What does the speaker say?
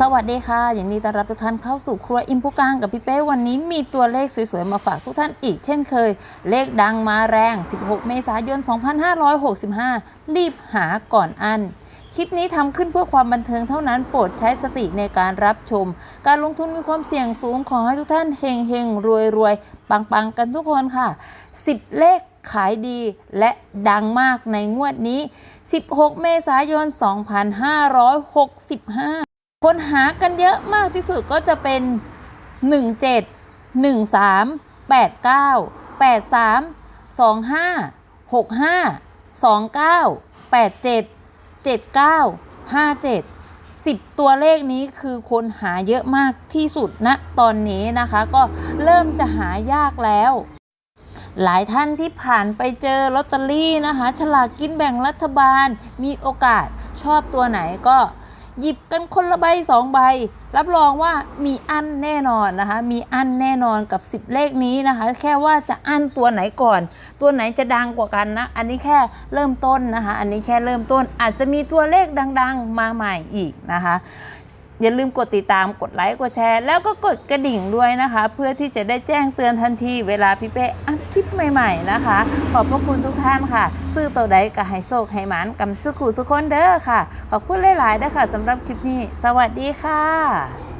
สวัสดีค่ะยินดีต้อนรับทุกท่านเข้าสู่ครัวอิมพุกางกับพี่เป้วันนี้มีตัวเลขสวยๆ มาฝากทุกท่านอีกเช่นเคย เลขดังมาแรง 16 เมษายน 2565 รีบหาก่อนอัน คลิปนี้ทำขึ้นเพื่อความบันเทิงเท่านั้นโปรดใช้สติในการรับชม การลงทุนมีความเสี่ยงสูงขอให้ทุกท่านเฮงเฮงรวยรวยปังปังๆกันทุกคนค่ะ 10 เลขขายดีและดังมากในงวดนี้ 16 เมษายน 2565 คนหากันเยอะมากที่สุดก็จะเป็น 17 13 89 83 25 65 29 87 79 57 10 ตัวเลขนี้คือคนหาเยอะมากที่สุดณตอนนี้นะคะ ก็เริ่มจะหายากแล้ว หลายท่านที่ผ่านไปเจอลอตเตอรี่นะคะ ฉลากกินแบ่งรัฐบาลมีโอกาสชอบตัวไหนก็ หยิบกันคนละใบสองใบ รับรองว่ามีอันแน่นอนนะคะ มีอันแน่นอนกับ 10 เลขนี้นะคะ แค่ว่าจะอันตัวไหนก่อน ตัวไหนจะดังกว่ากันนะ อันนี้แค่เริ่มต้นนะคะ อันนี้แค่เริ่มต้นอาจจะมีตัวเลขดัง ๆ มาใหม่อีกนะคะ อย่าลืมกดติดตามกดไลค์กดแชร์ แล้วก็กดกระดิ่งด้วยนะคะ เพื่อที่จะได้แจ้งเตือนทันที เวลาพี่เป้อัพคลิปใหม่ ๆนะคะ ขอบพระคุณทุกท่านค่ะ ซื้อตัวใดกับไฮโซกไฮมันกำจุกขู่สุคนเด้อค่ะ ขอบคุณหลายๆด้อค่ะสำหรับคลิปนี้ สวัสดีค่ะ